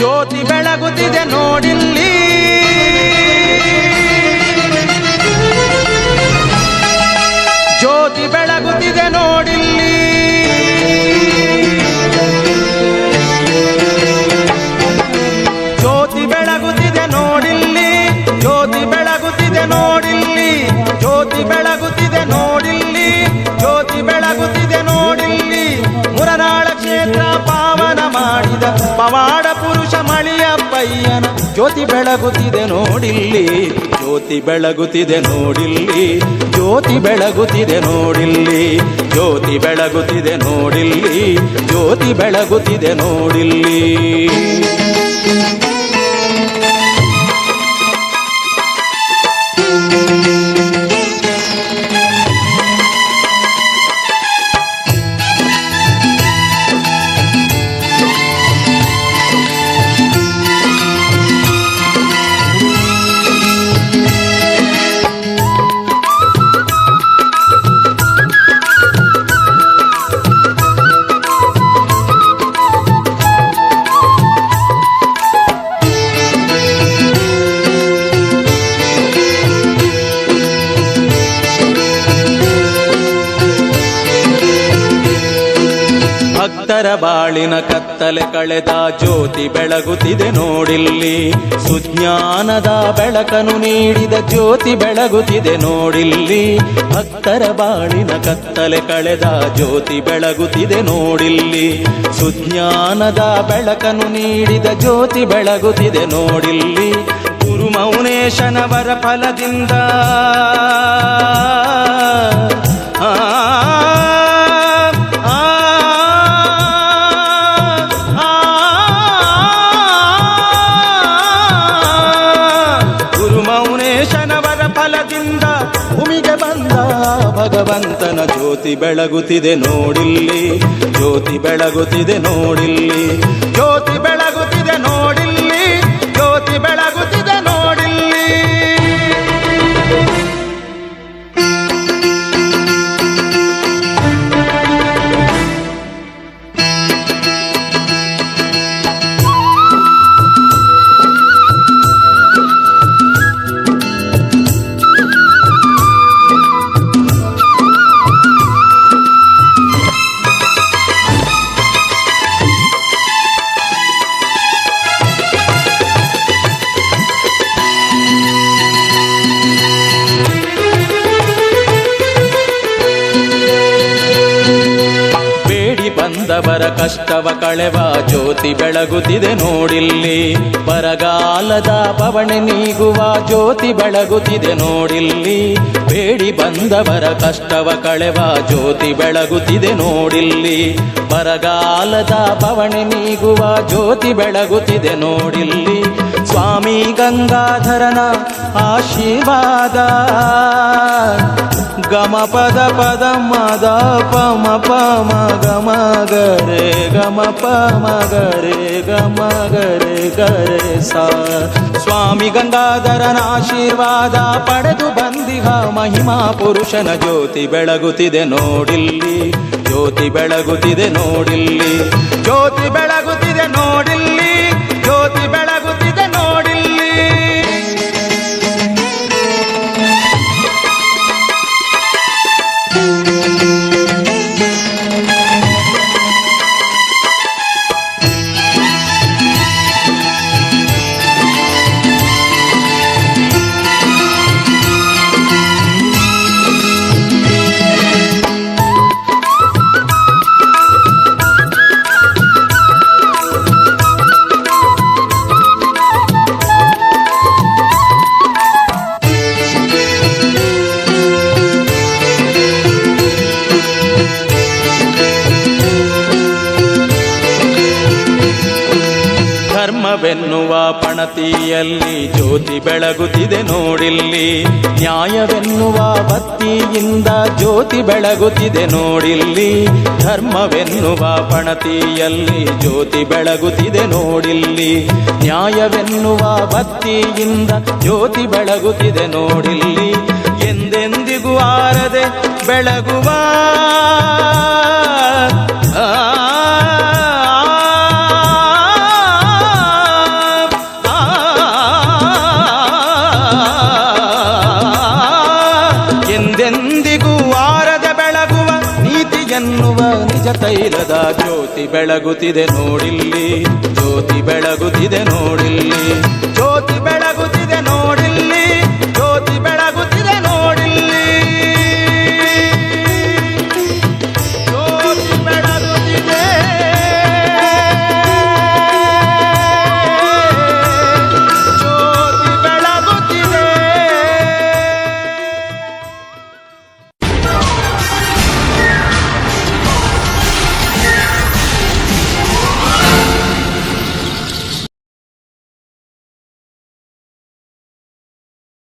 ಜ್ಯೋತಿ ಬೆಳಗುತ್ತಿದೆ ನೋಡಿಲ್ಲಿ. ಜ್ಯೋತಿ ಬೆಳಗುತ್ತಿದೆ ನೋಡಿಲ್ಲಿ. ಜ್ಯೋತಿ ಬೆಳಗುತ್ತಿದೆ ನೋಡಿಲ್ಲಿ. ಜ್ಯೋತಿ ಬೆಳಗುತ್ತಿದೆ ನೋಡಿಲ್ಲಿ. ಜ್ಯೋತಿ ಬೆಳಗುತ್ತಿದೆ ನೋಡಿಲ್ಲಿ. ಜ್ಯೋತಿ ಬೆಳಗುತ್ತಿದೆ ನೋಡಿಲ್ಲಿ. ಮಾಡಿದ ಪವಾಡ ಪುರುಷ ಮಳಿಯಪ್ಪಯ್ಯನ ಜ್ಯೋತಿ ಬೆಳಗುತ್ತಿದೆ ನೋಡಿಲ್ಲಿ. ಜ್ಯೋತಿ ಬೆಳಗುತ್ತಿದೆ ನೋಡಿಲ್ಲಿ. ಜ್ಯೋತಿ ಬೆಳಗುತ್ತಿದೆ ನೋಡಿಲ್ಲಿ. ಜ್ಯೋತಿ ಬೆಳಗುತ್ತಿದೆ ನೋಡಿಲ್ಲಿ. ಜ್ಯೋತಿ ಬೆಳಗುತ್ತಿದೆ ನೋಡಿಲ್ಲಿ. ಭಕ್ತರ ಬಾಳಿನ ಕತ್ತಲೆ ಕಳೆದ ಜ್ಯೋತಿ ಬೆಳಗುತ್ತಿದೆ ನೋಡಿಲ್ಲಿ. ಸುಜ್ಞಾನದ ಬೆಳಕನು ನೀಡಿದ ಜ್ಯೋತಿ ಬೆಳಗುತ್ತಿದೆ ನೋಡಿಲ್ಲಿ. ಭಕ್ತರ ಬಾಳಿನ ಕತ್ತಲೆ ಕಳೆದ ಜ್ಯೋತಿ ಬೆಳಗುತ್ತಿದೆ ನೋಡಿಲ್ಲಿ. ಸುಜ್ಞಾನದ ಬೆಳಕನು ನೀಡಿದ ಜ್ಯೋತಿ ಬೆಳಗುತ್ತಿದೆ ನೋಡಿಲ್ಲಿ. ಗುರು ಮೌನೇಶನವರ ಫಲದಿಂದ ಭಗವಂತನ ಜ್ಯೋತಿ ಬೆಳಗುತ್ತಿದೆ ನೋಡಿಲ್ಲಿ. ಜ್ಯೋತಿ ಬೆಳಗುತ್ತಿದೆ ನೋಡಿಲ್ಲಿ. ಜ್ಯೋತಿ ಬೆಳಗುತ್ತಿದೆ ಬಂದವರ ಕಷ್ಟವ ಕಳೆವ ಜ್ಯೋತಿ ಬೆಳಗುತ್ತಿದೆ ನೋಡಿಲ್ಲಿ. ಬರಗಾಲದ ಪವಣೆ ನೀಗುವ ಜ್ಯೋತಿ ಬೆಳಗುತ್ತಿದೆ ನೋಡಿಲ್ಲಿ. ಬೇಡಿ ಬಂದವರ ಕಷ್ಟವ ಕಳೆವ ಜ್ಯೋತಿ ಬೆಳಗುತ್ತಿದೆ ನೋಡಿಲ್ಲಿ. ಬರಗಾಲದ ಪವಣೆ ನೀಗುವ ಜ್ಯೋತಿ ಬೆಳಗುತ್ತಿದೆ ನೋಡಿಲ್ಲಿ. ಸ್ವಾಮಿ ಗಂಗಾಧರನ ಆಶೀರ್ವಾದ. ಗಮ ಪದ ಪದ ಮದ ಪಮ ಪಮ ಗಮ ಗರೆ ಗಮ ಪಮ ಗರೆ ಗಮ ಗರೆ ಗರೆ ಸಾ. ಸ್ವಾಮಿ ಗಂಗಾಧರನ ಆಶೀರ್ವಾದ ಪಡೆದು ಬಂದಿಹ ಮಹಿಮಾ ಪುರುಷನ ಜ್ಯೋತಿ ಬೆಳಗುತ್ತಿದೆ ನೋಡಿಲ್ಲಿ. ಜ್ಯೋತಿ ಬೆಳಗುತ್ತಿದೆ ನೋಡಿಲ್ಲಿ. ಜ್ಯೋತಿ ಬೆಳಗುತ್ತಿದೆ ನೋಡಿಲ್ಲಿ. ಜ್ಯೋತಿ ಬೆಳಗುತ್ತಿದೆ ಧರ್ಮವೆನ್ನುವ ಪಣತಿಯಲ್ಲಿ ಜ್ಯೋತಿ ಬೆಳಗುತ್ತಿದೆ ನೋಡಿಲ್ಲಿ. ನ್ಯಾಯವೆನ್ನುವ ಬತ್ತಿಯಿಂದ ಜ್ಯೋತಿ ಬೆಳಗುತ್ತಿದೆ ನೋಡಿಲ್ಲಿ. ಧರ್ಮವೆನ್ನುವ ಪಣತಿಯಲ್ಲಿ ಜ್ಯೋತಿ ಬೆಳಗುತ್ತಿದೆ ನೋಡಿಲ್ಲಿ. ನ್ಯಾಯವೆನ್ನುವ ಬತ್ತಿಯಿಂದ ಜ್ಯೋತಿ ಬೆಳಗುತ್ತಿದೆ ನೋಡಿಲ್ಲಿ. ಎಂದೆಂದಿಗೂ ಆರದೆ ಬೆಳಗುವ ತೈಲದ ಜ್ಯೋತಿ ಬೆಳಗುತ್ತಿದೆ ನೋಡಿಲ್ಲಿ. ಜ್ಯೋತಿ ಬೆಳಗುತ್ತಿದೆ ನೋಡಿಲ್ಲಿ. ಜ್ಯೋತಿ ಬೆಳಗುತ್ತಿದೆ